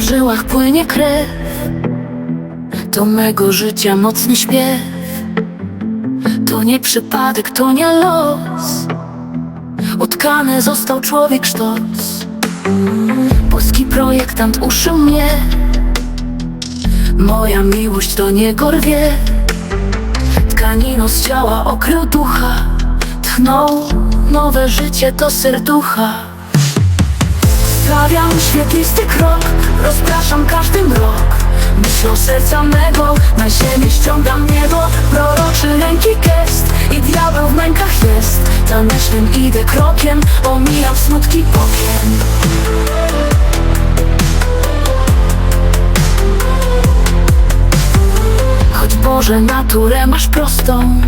żyłach płynie krew. To mego życia mocny śpiew. To nie przypadek, to nie los. Utkany został człowiek sztos. Polski projektant uszył mnie. Moja miłość do niego rwie. Tkanino z ciała okrył ducha. Tchnął nowe życie do serducha. Stawiam świetlisty Myślą serca mego Na ziemię ściągam niebo. Proroczy ręki gest I diabeł w mękach jest. Tanecznym idę krokiem Omijam smutki bokiem Choć Boże naturę masz prostą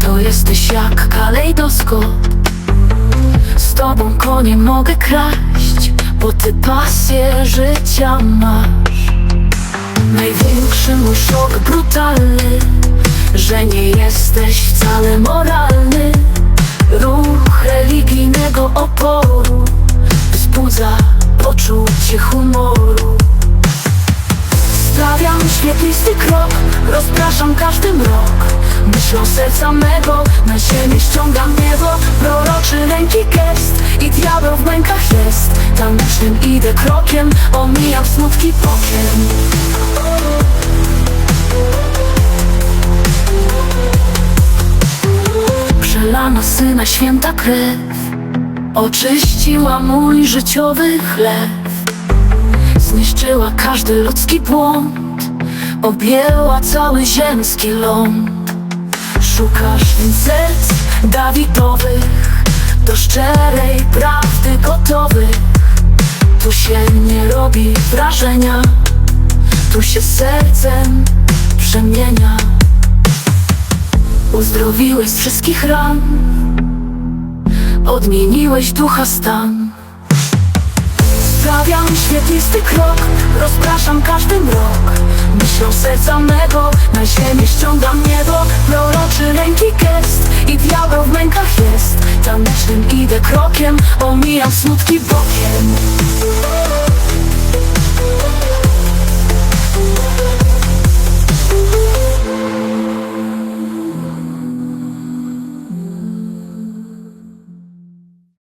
To jesteś jak kalejdoskop Z tobą konie mogę kraść Bo ty pasję życia masz szok brutalny Że nie jesteś wcale moralny. Ruch religijnego oporu Wzbudza poczucie humoru. Stawiam świetlisty krok Rozpraszam każdy mrok. Myślą serca mego Na ziemię ściągam niebo. Proroczy ręki gest I diabeł w mękach jest. Tanecznym idę krokiem Omijam smutki bokiem Przelana syna święta krew. Oczyściła mój życiowy chleb Zniszczyła każdy ludzki błąd. Objęła cały ziemski ląd. Szukasz więc serc Dawidowych. Do szczerej prawdy gotowych. Tu się nie robi wrażenia. Tu się sercem przemienia Uzdrowiłeś z wszystkich ran. Odmieniłeś ducha stan. Stawiam świetlisty krok. Rozpraszam każdy mrok. Myślą serca mego. Na ziemię ściągam niebo. Proroczy ręki gest. I diabeł w mękach jest. Tanecznym idę krokiem. Omijam smutki bokiem